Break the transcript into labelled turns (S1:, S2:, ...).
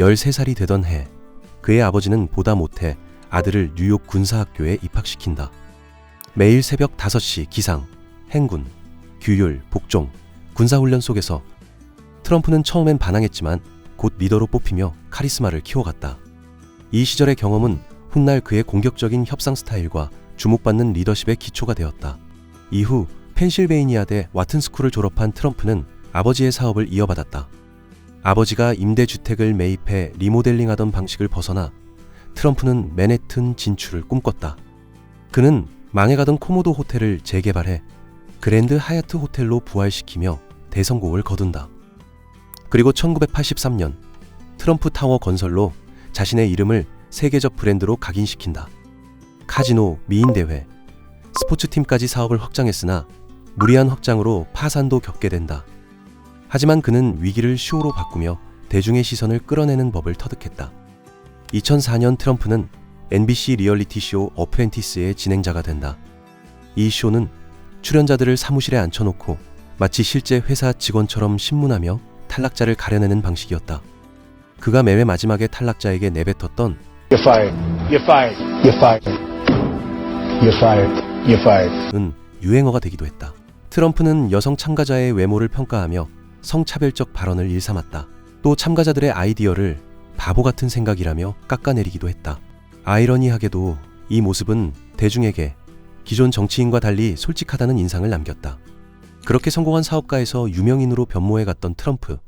S1: 13살이 되던 해 그의 아버지는 보다 못해 아들을 뉴욕 군사학교에 입학시킨다. 매일 새벽 5시 기상, 행군, 규율, 복종, 군사훈련 속에서 트럼프는 처음엔 반항했지만 곧 리더로 뽑히며 카리스마를 키워갔다. 이 시절의 경험은 훗날 그의 공격적인 협상 스타일과 주목받는 리더십의 기초가 되었다. 이후 펜실베이니아대 와튼스쿨을 졸업한 트럼프는 아버지의 사업을 이어받았다. 아버지가 임대주택을 매입해 리모델링하던 방식을 벗어나 트럼프는 맨해튼 진출을 꿈꿨다. 그는 망해가던 코모도 호텔을 재개발해 그랜드 하얏트 호텔로 부활시키며 대성공을 거둔다. 그리고 1983년 트럼프 타워 건설로 자신의 이름을 세계적 브랜드로 각인시킨다. 카지노, 미인대회, 스포츠팀까지 사업을 확장했으나 무리한 확장으로 파산도 겪게 된다. 하지만 그는 위기를 쇼로 바꾸며 대중의 시선을 끌어내는 법을 터득했다. 2004년 트럼프는 NBC 리얼리티 쇼 어프렌티스의 진행자가 된다. 이 쇼는 출연자들을 사무실에 앉혀놓고 마치 실제 회사 직원처럼 신문하며 탈락자를 가려내는 방식이었다. 그가 매회 마지막에 탈락자에게 내뱉었던
S2: You're fired. You're fired. You're fired. You're fired. You're fired.
S1: 은 유행어가 되기도 했다. 트럼프는 여성 참가자의 외모를 평가하며 성차별적 발언을 일삼았다. 또 참가자들의 아이디어를 바보 같은 생각이라며 깎아내리기도 했다. 아이러니하게도 이 모습은 대중에게 기존 정치인과 달리 솔직하다는 인상을 남겼다. 그렇게 성공한 사업가에서 유명인으로 변모해 갔던 트럼프.